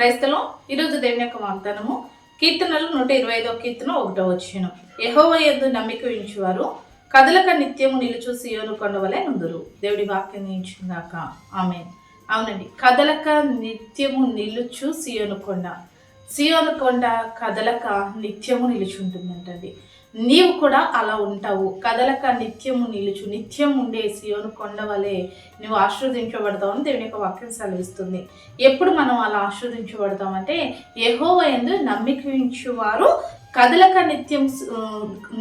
క్రైస్తలం ఈరోజు దేవుని యొక్క వాగ్దానము. కీర్తనలు నూట ఇరవై ఐదో కీర్తన ఒకటో వచ్చిన యహోవ ఎందు నమ్మిక ఉంచువారు. కదలక నిత్యము నిలుచు సియోను కొండవలే ఉందరు దేవుడి వాక్యం నించుగాక ఆమె అవునండి. కదలక నిత్యము నిలుచు సియోను కొండ. సియోను కొండ కదలక నిత్యము నిలుచుంటుందంటండి నీవు కూడా అలా ఉంటావు. కదలక నిత్యము నిలుచు నిత్యం ఉండే సియోను కొండ వలె నువ్వు ఆశీర్వదించబడతావు అని దేవుని యొక్క వాక్యం సెలవిస్తుంది. ఎప్పుడు మనం అలా ఆశీర్వదించబడతామంటే ఎహోవ ఎందు నమ్మిక వారు కదలక నిత్యం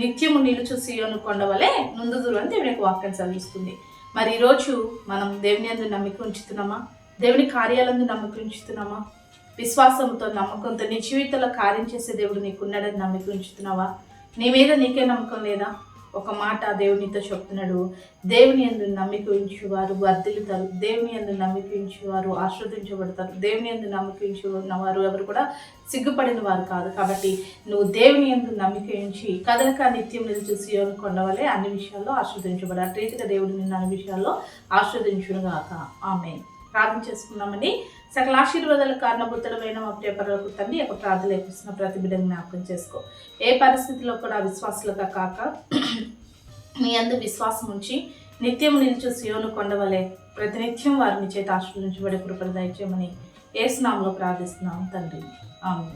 నిత్యము నిలుచు సియోను కొండ వలె నుందుదురు అని దేవుని యొక్క వాక్యం సెలవిస్తుంది. మరి ఈరోజు మనం దేవుని ఎందు నమ్మిక ఉంచుతున్నామా? దేవుని కార్యాలందు నమ్మకం ఉంచుతున్నామా? విశ్వాసంతో నమ్మకంతో నీ జీవితంలో కార్యం చేసే దేవుడు నీకున్నాడని నమ్మిక ఉంచుతున్నావా? నీ మీద నీకే నమ్మకం లేదా? ఒక మాట దేవునితో చెప్తున్నాడు. దేవుని ఎందు నమ్మిక ఉంచేవారు వర్ధిల్లుతారు. దేవుని ఎందు నమ్మిక ఉంచేవారు ఆస్వాదించబడతారు దేవుని ఎందు నమ్మిక ఉంచిన వారు ఎవరు కూడా సిగ్గుపడిన వారు కాదు. కాబట్టి నువ్వు దేవుని ఎందు నమ్మిక ఉంచి కదలక నిత్యం నిలిచి చూసి కొండవలే అన్ని విషయాల్లో ఆస్వాదించబడాలి రీతిగా దేవుడు నిన్ను అన్ని విషయాల్లో ఆస్వాదించునుగాక ఆమె ప్రార్థన చేసుకున్నామని సకల ఆశీర్వాదాల కారణభూతులమైన మా ప్రియపరులకు తండ్రి యొక్క ప్రార్థన లేపిస్తున్న ప్రతి బిడ్డను జ్ఞాపకం చేసుకో. ఏ పరిస్థితిలో కూడా విశ్వాసులుగా కాక మీ అందు విశ్వాసం ఉంచి నిత్యం నిలిచి సియోను కొండవలే ప్రతినిత్యం వారిని చేత ఆశీర్వదించబడే కృపలు దయచేయమని ఏ స్నామంలో ప్రార్థిస్తున్నాం తండ్రి. ఆమె